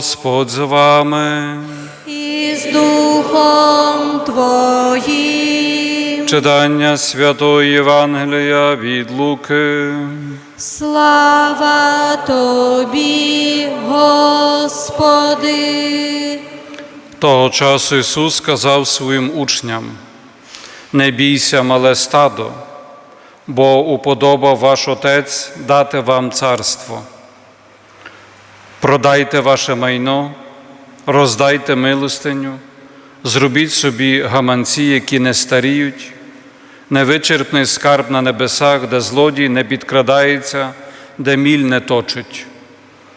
Господь з вами. і з Духом Твоїм. Читання Святої Євангелія від Луки. Слава Тобі, Господи. Того часу Ісус сказав своїм учням: Не бійся, мале стадо, бо уподобав ваш Отець дати вам царство. Продайте ваше майно, роздайте милостиню, зробіть собі гаманці, які не старіють, невичерпний скарб на небесах, де злодій не підкрадається, де міль не точить.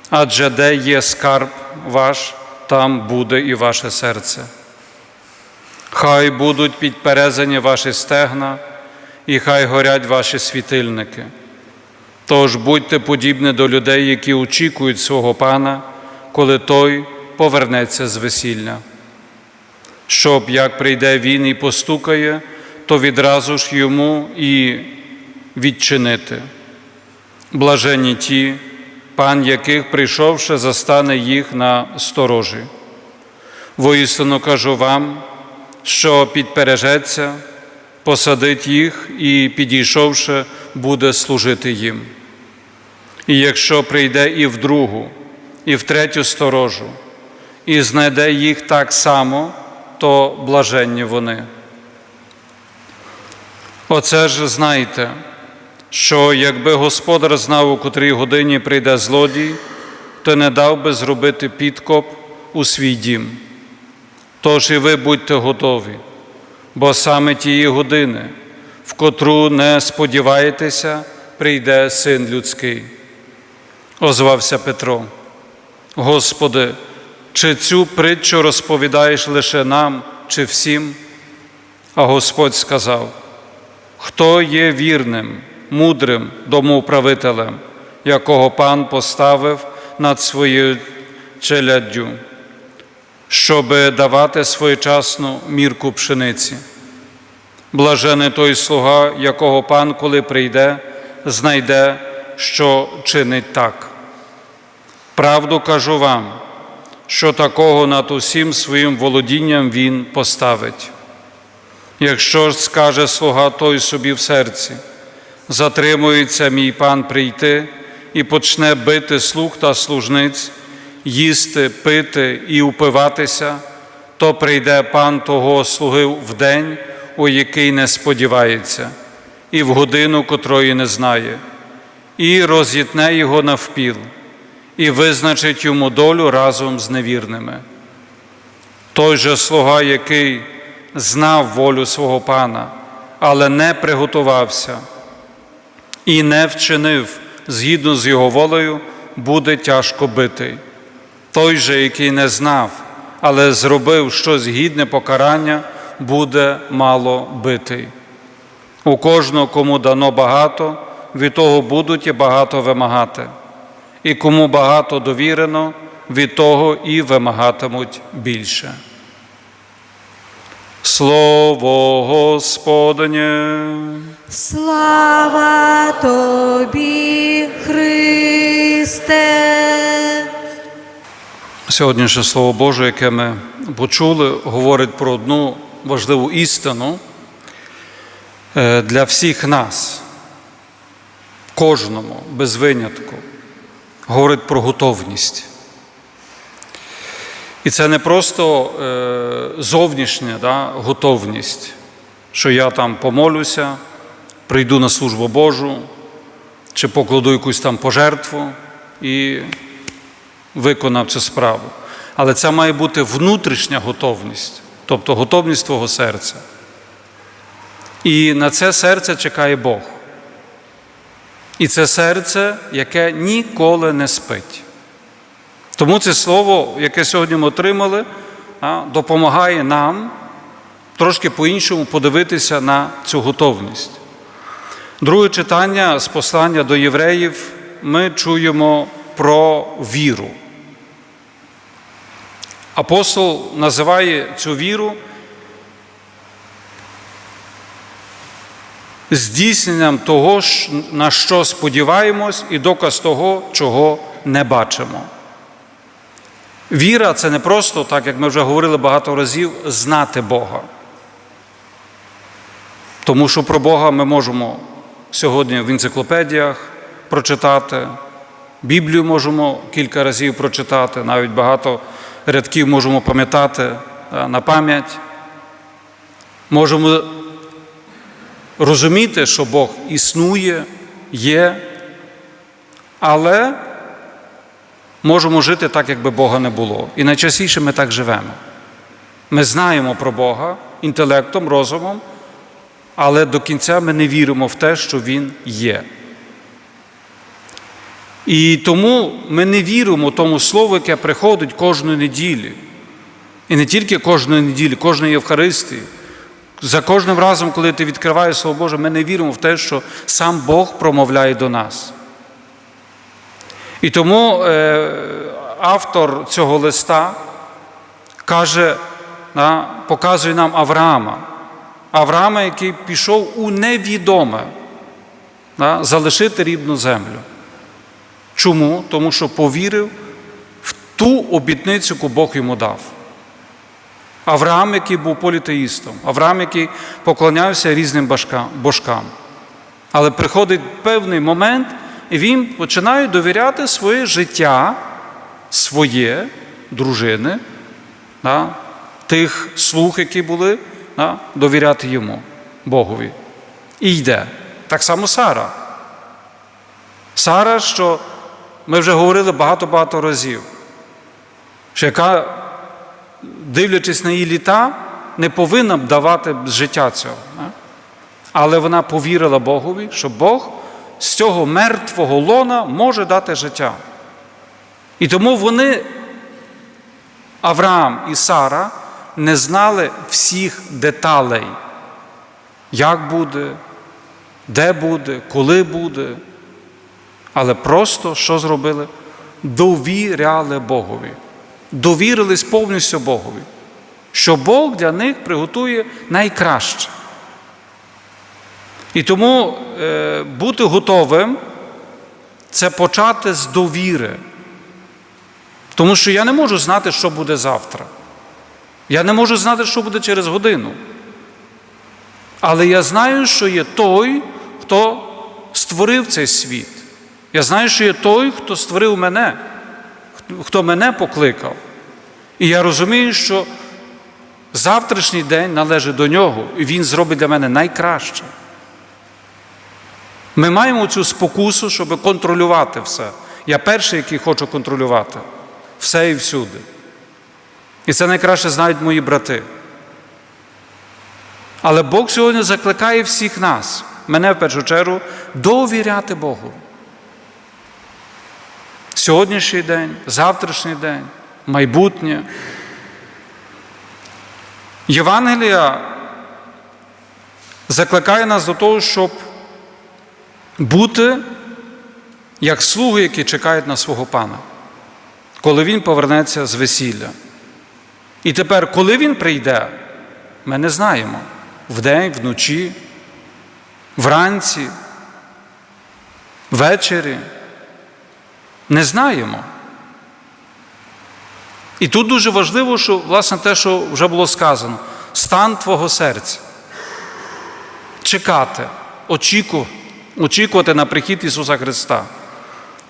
Адже де є скарб ваш, там буде і ваше серце. Хай будуть підперезані ваші стегна, і хай горять ваші світильники. Тож будьте подібні до людей, які очікують свого пана, коли той повернеться з весілля. Щоб як прийде він і постукає, то відразу ж йому і відчинити. Блажені ті, пан яких, прийшовши, застане їх на сторожі. Воістину кажу вам, що підпережеться, посадить їх і, підійшовши, буде служити їм. І якщо прийде і в другу, і в третю сторожу, і знайде їх так само, то блаженні вони. Оце ж знайте, що якби господар знав, у котрій годині прийде злодій, то не дав би зробити підкоп у свій дім. Тож і ви будьте готові, бо саме тієї години, в котру не сподіваєтеся, прийде син людський. Озвався Петро. Господи, чи цю притчу розповідаєш лише нам, чи всім? А Господь сказав: Хто є вірним, мудрим домоуправителем, якого пан поставив над своєю челяддю, щоб давати своєчасну мірку пшениці? Блажений той слуга, якого пан, коли прийде, знайде, що чинить так. Правду кажу вам, що такого над усім своїм володінням він поставить. Якщо ж скаже слуга той собі в серці, затримується мій пан прийти і почне бити слуг та служниць, їсти, пити і упиватися, то прийде пан того слуги в день, у який не сподівається, і в годину, котрої не знає, і розітне його навпіл, і визначить йому долю разом з невірними. Той же слуга, який знав волю свого пана, але не приготувався і не вчинив згідно з його волею, буде тяжко битий. Той же, який не знав, але зробив щось гідне покарання, буде мало битий. У кожного, кому дано багато, від того будуть і багато вимагати, і кому багато довірено, від того і вимагатимуть більше. Слово Господнє. Слава Тобі, Христе. Сьогоднішнє Слово Боже, яке ми почули, говорить про одну важливу істину е, для всіх нас, кожному без винятку, говорить про готовність. І це не просто е, зовнішня да, готовність, що я там помолюся, прийду на службу Божу, чи покладу якусь там пожертву і виконав цю справу. Але це має бути внутрішня готовність, тобто готовність твого серця. І на це серце чекає Бог. І це серце, яке ніколи не спить. Тому це слово, яке сьогодні ми отримали, допомагає нам трошки по-іншому подивитися на цю готовність. Друге читання з послання до євреїв ми чуємо про віру. Апостол називає цю віру здійсненням того, на що сподіваємось, і доказ того, чого не бачимо. Віра це не просто, так як ми вже говорили багато разів, знати Бога. Тому що про Бога ми можемо сьогодні в енциклопедіях прочитати, Біблію можемо кілька разів прочитати, навіть багато рядків можемо пам'ятати е, на пам'ять. Можемо розуміти, що Бог існує, є, але можемо жити так, якби Бога не було. І найчастіше ми так живемо. Ми знаємо про Бога інтелектом, розумом, але до кінця ми не віримо в те, що Він є. І тому ми не віримо тому слову, яке приходить кожної неділі. І не тільки кожної неділі, кожної Євхаристії. За кожним разом, коли ти відкриваєш Слово Боже, ми не віримо в те, що сам Бог промовляє до нас. І тому е, автор цього листа каже, да, показує нам Авраама. Авраама, який пішов у невідоме да, залишити рідну землю. Чому? Тому що повірив в ту обітницю, яку Бог йому дав. Авраам, який був політеїстом, Авраам, який поклонявся різним божкам. Але приходить певний момент, і він починає довіряти своє життя, своє, дружини, да, тих слуг, які були, да, довіряти йому, Богові. І йде. Так само Сара. Сара, що ми вже говорили багато-багато разів, що яка, дивлячись на її літа, не повинна б давати життя цього. Але вона повірила Богові, що Бог з цього мертвого лона може дати життя. І тому вони, Авраам і Сара, не знали всіх деталей, як буде, де буде, коли буде. Але просто що зробили? Довіряли Богові. Довірились повністю Богові, що Бог для них приготує найкраще. І тому е, бути готовим це почати з довіри. Тому що я не можу знати, що буде завтра. Я не можу знати, що буде через годину. Але я знаю, що є той, хто створив цей світ. Я знаю, що є той, хто створив мене, хто мене покликав. І я розумію, що завтрашній день належить до нього, і він зробить для мене найкраще. Ми маємо цю спокусу, щоб контролювати все. Я перший, який хочу контролювати все і всюди. І це найкраще знають мої брати. Але Бог сьогодні закликає всіх нас, мене в першу чергу, довіряти Богу. Сьогоднішній день, завтрашній день, майбутнє. Євангелія закликає нас до того, щоб бути як слуги, які чекають на свого пана, коли він повернеться з весілля. І тепер, коли він прийде, ми не знаємо вдень, вночі, вранці, ввечері. Не знаємо. І тут дуже важливо, що власне те, що вже було сказано, стан твого серця. Чекати, очіку, очікувати на прихід Ісуса Христа.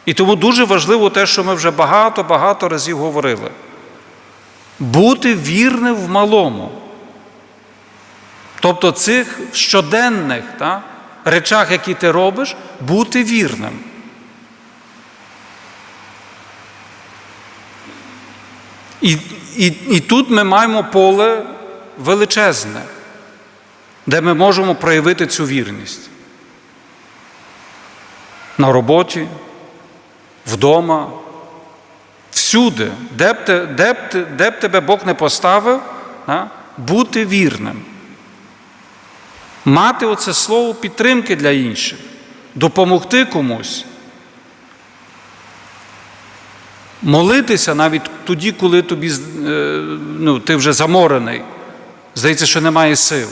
І тому дуже важливо те, що ми вже багато-багато разів говорили. Бути вірним в малому. Тобто цих щоденних та, речах, які ти робиш, бути вірним. І, і, і тут ми маємо поле величезне, де ми можемо проявити цю вірність. На роботі, вдома, всюди, де б, те, де б, де б тебе Бог не поставив, а, бути вірним. Мати оце слово підтримки для інших, допомогти комусь. Молитися навіть тоді, коли тобі, е, ну, ти вже заморений, здається, що немає сил.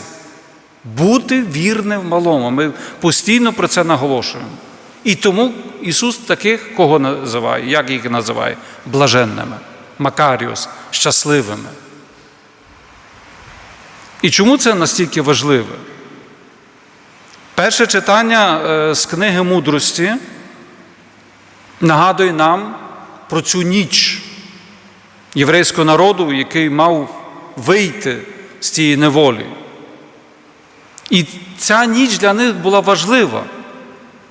Бути вірним в малому. Ми постійно про це наголошуємо. І тому Ісус таких кого називає, як їх називає? Блаженними. Макаріус щасливими. І чому це настільки важливе? Перше читання е, з книги мудрості нагадує нам про цю ніч єврейського народу, який мав вийти з цієї неволі. І ця ніч для них була важлива.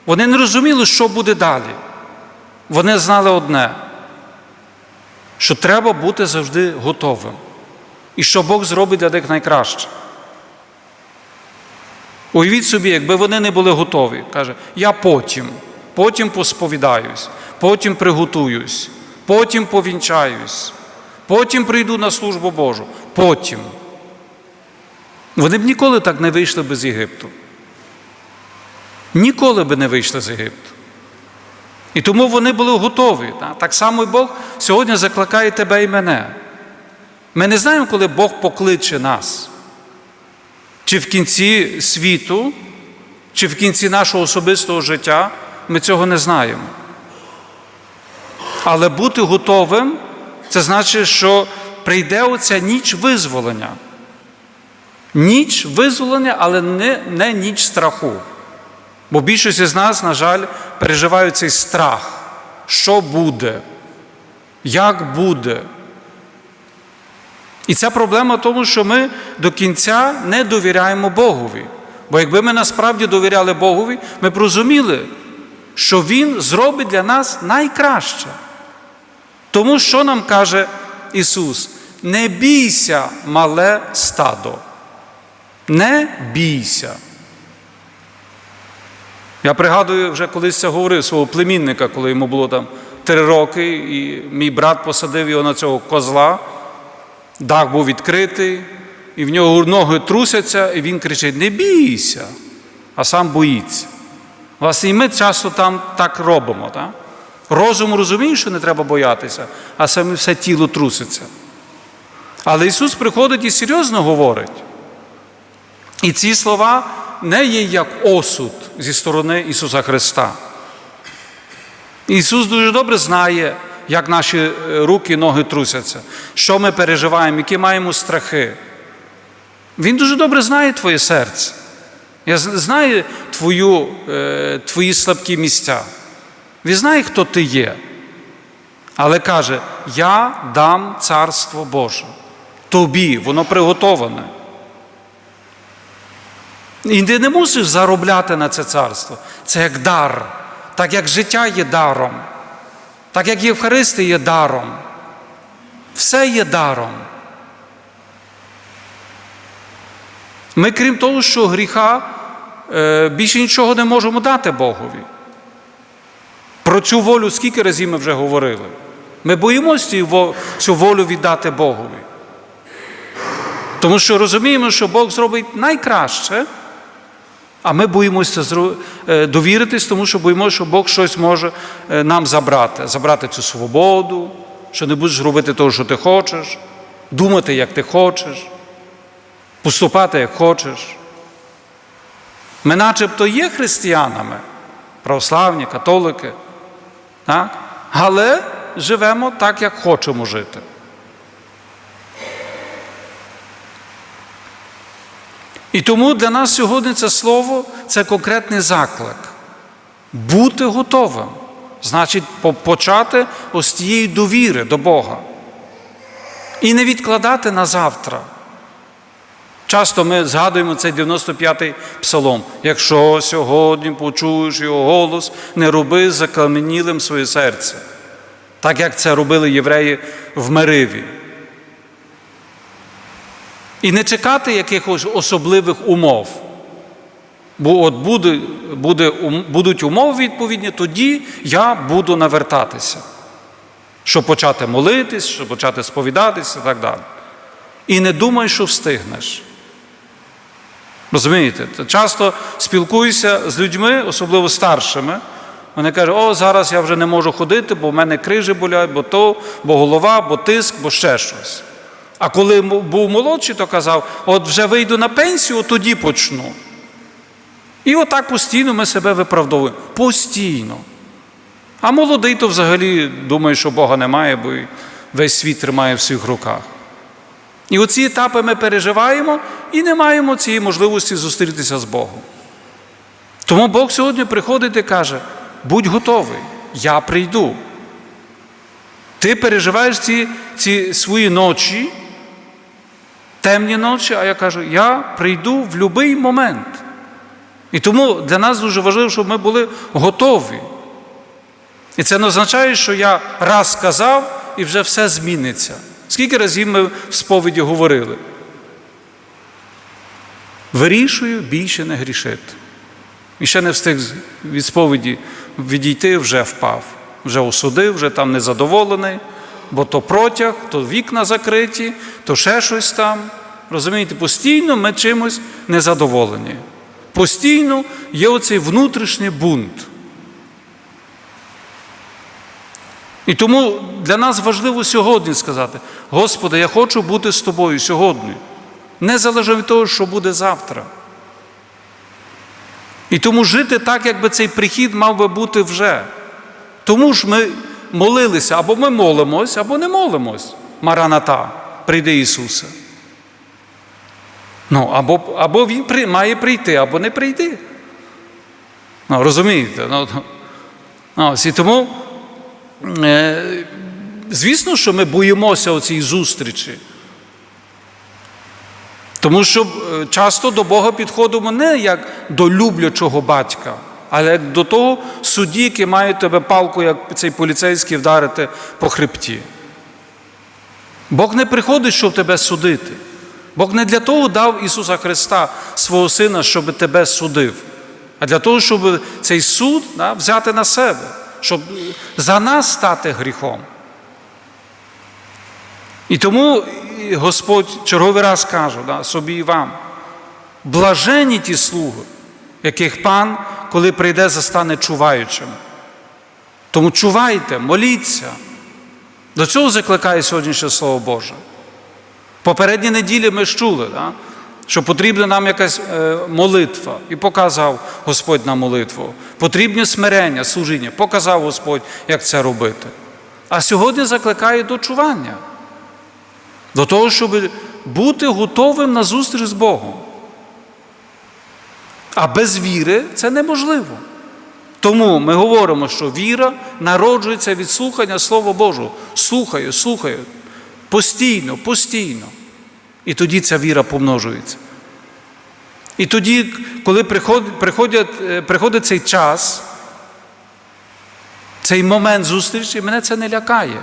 Вони не розуміли, що буде далі. Вони знали одне, що треба бути завжди готовим. І що Бог зробить для них найкраще. Уявіть собі, якби вони не були готові, каже, я потім, потім посповідаюсь, потім приготуюсь, потім повінчаюсь, потім прийду на службу Божу, потім. Вони б ніколи так не вийшли би з Єгипту. Ніколи би не вийшли з Єгипту. І тому вони були готові. Так само і Бог сьогодні закликає тебе і мене. Ми не знаємо, коли Бог покличе нас. Чи в кінці світу, чи в кінці нашого особистого життя, ми цього не знаємо. Але бути готовим це значить, що прийде оця ніч визволення. Ніч визволення, але не, не ніч страху. Бо більшість з нас, на жаль, переживають цей страх. Що буде? Як буде? І ця проблема в тому, що ми до кінця не довіряємо Богові. Бо якби ми насправді довіряли Богові, ми б розуміли, що Він зробить для нас найкраще. Тому що нам каже Ісус? Не бійся, мале стадо. Не бійся. Я пригадую, вже колись це говорив свого племінника, коли йому було там три роки, і мій брат посадив його на цього козла. Дах був відкритий, і в нього ноги трусяться, і він кричить: Не бійся, а сам боїться. Власне, і ми часто там так робимо. Так? Розум розуміє, що не треба боятися, а саме все тіло труситься. Але Ісус приходить і серйозно говорить. І ці слова не є як осуд зі сторони Ісуса Христа. Ісус дуже добре знає, як наші е, руки і ноги трусяться, що ми переживаємо, які маємо страхи. Він дуже добре знає твоє серце. Я знаю твою, е, твої слабкі місця. Він знає, хто ти є. Але каже: Я дам царство Боже. Тобі, воно приготоване. І ти не мусиш заробляти на це царство. Це як дар, так як життя є даром, так як Євхаристія є даром. Все є даром. Ми, крім того, що гріха, більше нічого не можемо дати Богові. Про цю волю скільки разів ми вже говорили. Ми боїмося цю волю віддати Богові. Тому що розуміємо, що Бог зробить найкраще, а ми боїмося довіритись, тому що боїмося, що Бог щось може е, нам забрати, забрати цю свободу, що не будеш робити того, що ти хочеш, думати, як ти хочеш, поступати, як хочеш. Ми начебто є християнами, православні, католики, так? але живемо так, як хочемо жити. І тому для нас сьогодні це слово це конкретний заклик. Бути готовим. Значить, почати ось тієї довіри до Бога. І не відкладати на завтра. Часто ми згадуємо цей 95-й псалом. Якщо сьогодні почуєш його голос, не роби закаменілим своє серце. Так як це робили євреї в Мериві. І не чекати якихось особливих умов. Бо от буде, буде, будуть умови відповідні, тоді я буду навертатися, щоб почати молитись, щоб почати сповідатися і так далі. І не думай, що встигнеш. Розумієте? Часто спілкуюся з людьми, особливо старшими. Вони кажуть, о, зараз я вже не можу ходити, бо в мене крижі болять, бо то, бо голова, бо тиск, бо ще щось. А коли був молодший, то казав, от вже вийду на пенсію, от тоді почну. І отак постійно ми себе виправдовуємо. Постійно. А молодий то взагалі думає, що Бога немає, бо весь світ тримає в своїх руках. І оці етапи ми переживаємо і не маємо цієї можливості зустрітися з Богом. Тому Бог сьогодні приходить і каже: будь готовий, я прийду. Ти переживаєш ці, ці свої ночі, темні ночі, а я кажу, я прийду в будь-який момент. І тому для нас дуже важливо, щоб ми були готові. І це не означає, що я раз сказав і вже все зміниться. Скільки разів ми в сповіді говорили? Вирішую більше не грішити. І ще не встиг від сповіді відійти, вже впав, вже осудив, вже там незадоволений, бо то протяг, то вікна закриті, то ще щось там. Розумієте, постійно ми чимось незадоволені. Постійно є оцей внутрішній бунт. І тому для нас важливо сьогодні сказати: Господи, я хочу бути з тобою сьогодні, незалежно від того, що буде завтра. І тому жити так, якби цей прихід мав би бути вже. Тому ж ми молилися, або ми молимось, або не молимось. Мараната, прийде Ісусе. Ну, або, або Він при, має прийти, або не прийти. Ну, розумієте? Ну, ну, ось, і тому, звісно, що ми боїмося цієї зустрічі. Тому що е, часто до Бога підходимо не як до люблячого батька, але як до того судді, який має тебе палку, як цей поліцейський вдарити по хребті. Бог не приходить, щоб тебе судити. Бог не для того дав Ісуса Христа, свого Сина, щоб тебе судив, а для того, щоб цей суд да, взяти на себе, щоб за нас стати гріхом. І тому Господь черговий раз каже да, собі і вам: блажені ті слуги, яких пан, коли прийде, застане чуваючими. Тому чувайте, моліться. До цього закликає сьогоднішнє Слово Боже. Попередні неділі ми ж чули, да, що потрібна нам якась е, молитва, і показав Господь нам молитву. Потрібне смирення, служіння, показав Господь, як це робити. А сьогодні закликає до чування до того, щоб бути готовим на зустріч з Богом. А без віри це неможливо. Тому ми говоримо, що віра народжується від слухання Слова Божого. Слухаю, слухаю. Постійно, постійно. І тоді ця віра помножується. І тоді, коли приходить, приходить, приходить цей час, цей момент зустрічі, мене це не лякає.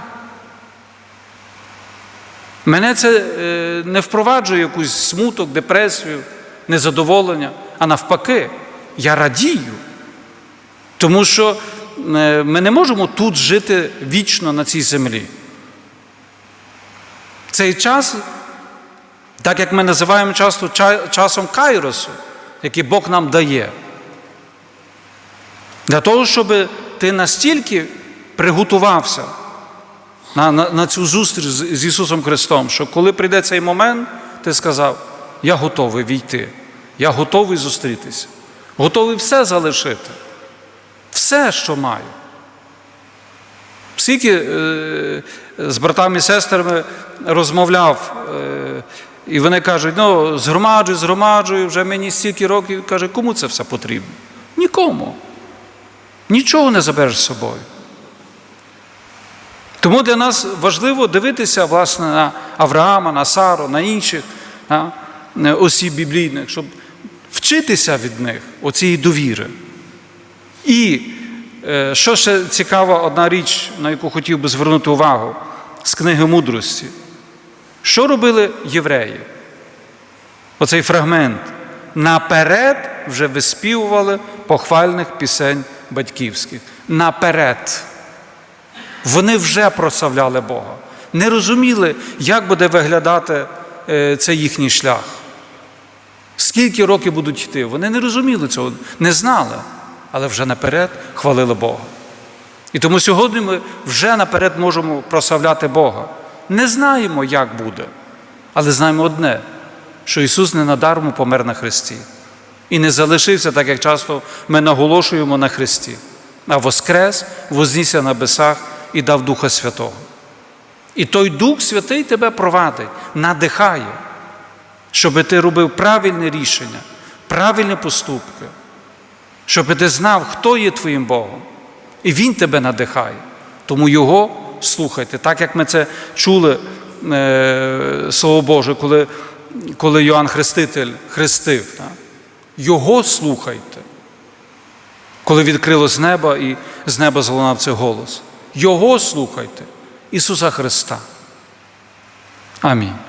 Мене це е, не впроваджує якусь смуток, депресію, незадоволення, а навпаки, я радію. Тому що е, ми не можемо тут жити вічно на цій землі. Цей час, так як ми називаємо часто часом Кайросу, який Бог нам дає, для того, щоб ти настільки приготувався на, на, на цю зустріч з, Ісусом Христом, що коли прийде цей момент, ти сказав, я готовий війти, я готовий зустрітися, готовий все залишити, все, що маю. Скільки е, з братами і сестрами розмовляв, е, і вони кажуть, ну, згромаджуй, згромаджую, вже мені стільки років, каже, кому це все потрібно? Нікому. Нічого не забереш з собою. Тому для нас важливо дивитися власне, на Авраама, на Сару, на інших на, осіб біблійних, щоб вчитися від них оцієї довіри. І е, що ще цікава одна річ, на яку хотів би звернути увагу з книги мудрості. Що робили євреї? Оцей фрагмент. Наперед вже виспівували похвальних пісень батьківських. Наперед. Вони вже прославляли Бога. Не розуміли, як буде виглядати е, цей їхній шлях. Скільки років будуть йти. Вони не розуміли цього, не знали, але вже наперед хвалили Бога. І тому сьогодні ми вже наперед можемо прославляти Бога. Не знаємо, як буде, але знаємо одне, що Ісус не надармо помер на Христі. І не залишився, так як часто ми наголошуємо на Христі, а воскрес, вознісся на небесах і дав Духа Святого. І той Дух Святий тебе провадить, надихає, щоб ти робив правильне рішення, правильні поступки, щоб ти знав, хто є твоїм Богом. І Він тебе надихає. Тому Його слухайте, так як ми це чули е, Слово Боже, коли, коли Йоанн Хреститель хрестив. Так? Його слухайте. Коли відкрилось неба і з неба залунав цей голос. Його слухайте, Ісуса Христа. Амінь.